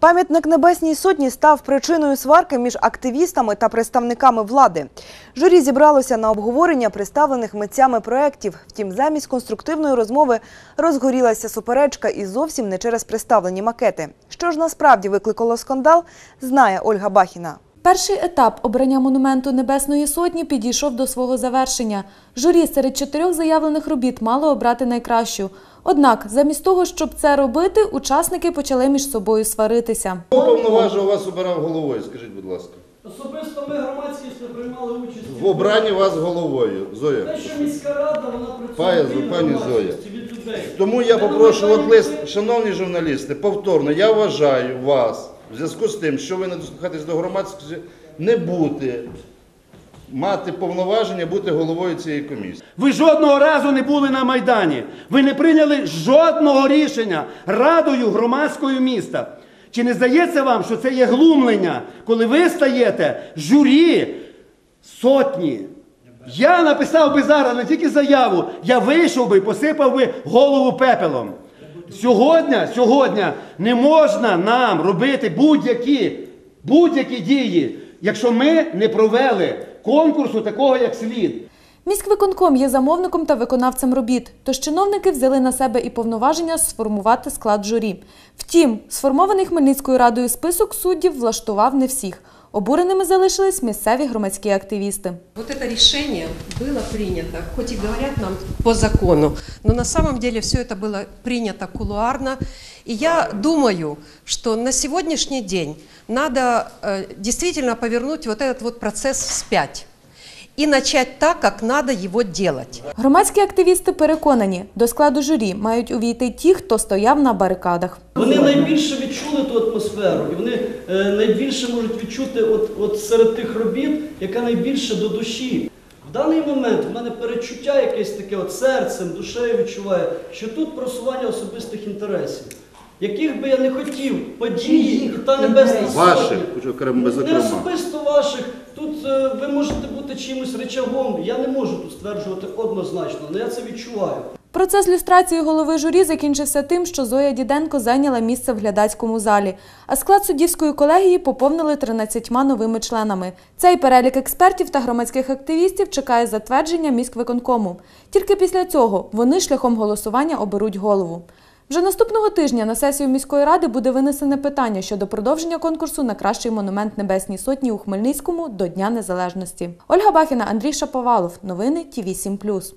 Пам'ятник Небесній Сотні став причиною сварки між активістами та представниками влади. Журі зібралося на обговорення представлених митцями проєктів. Втім, замість конструктивної розмови розгорілася суперечка і зовсім не через представлені макети. Що ж насправді викликало скандал, знає Ольга Бахіна. Перший етап обрання монументу Небесної Сотні підійшов до свого завершення. Журі серед чотирьох заявлених робіт мало обрати найкращу. Однак, замість того, щоб це робити, учасники почали між собою сваритися. Хто повноважив вас обирав головою, скажіть, будь ласка. Особисто ми громадськість не приймали участь В обранні вас головою, Зоя. Те, що міська рада, вона працює від пані громадськості, від людей. Тому я попрошу, от лист, шановні журналісти, повторно, я вважаю вас, в зв'язку з тим, що ви не дослухаєтесь до громадськості, не бути, мати повноваження бути головою цієї комісії. Ви жодного разу не були на Майдані. Ви не прийняли жодного рішення радою громадською міста. Чи не здається вам, що це є глумлення, коли ви стаєте журі сотні? Я написав би зараз не тільки заяву, я вийшов би і посипав би голову пепелом. Сьогодні, сьогодні не можна нам робити будь-які, будь-які дії, якщо ми не провели конкурсу такого, як слід. Міськвиконком є замовником та виконавцем робіт, тож чиновники взяли на себе і повноваження сформувати склад журі. Втім, сформований Хмельницькою радою список суддів влаштував не всіх. Обуреними залишились місцеві громадські активісти. Вот это решение было принято, хоть и говорят нам по закону, но на самом деле все это было принято кулуарно. И я думаю, что на сегодняшний день надо э, действительно повернуть вот этот вот процесс вспять и начать так, как надо его делать. Громадські активісти переконані, до складу журі мають увійти ті, хто стояв на барикадах. Вони найбільше відчули ту атмосферу, і вони е, найбільше можуть відчути от, от серед тих робіт, яка найбільше до душі. В даний момент в мене перечуття якесь таке от серцем, душею відчуває, що тут просування особистих інтересів. Яких би я не хотів, події і та небесна Ваших, сотня. хочу окремо, Не зокрема. особисто ваших. Тут е, ви можете бути чимось речагом. Я не можу тут стверджувати однозначно, але я це відчуваю. Процес люстрації голови журі закінчився тим, що Зоя Діденко зайняла місце в глядацькому залі, а склад суддівської колегії поповнили 13 новими членами. Цей перелік експертів та громадських активістів чекає затвердження міськвиконкому. Тільки після цього вони шляхом голосування оберуть голову. Вже наступного тижня на сесію міської ради буде винесене питання щодо продовження конкурсу на кращий монумент Небесній Сотні у Хмельницькому до Дня Незалежності. Ольга Бахіна, Андрій Шаповалов. Новини ТІВІ 7+.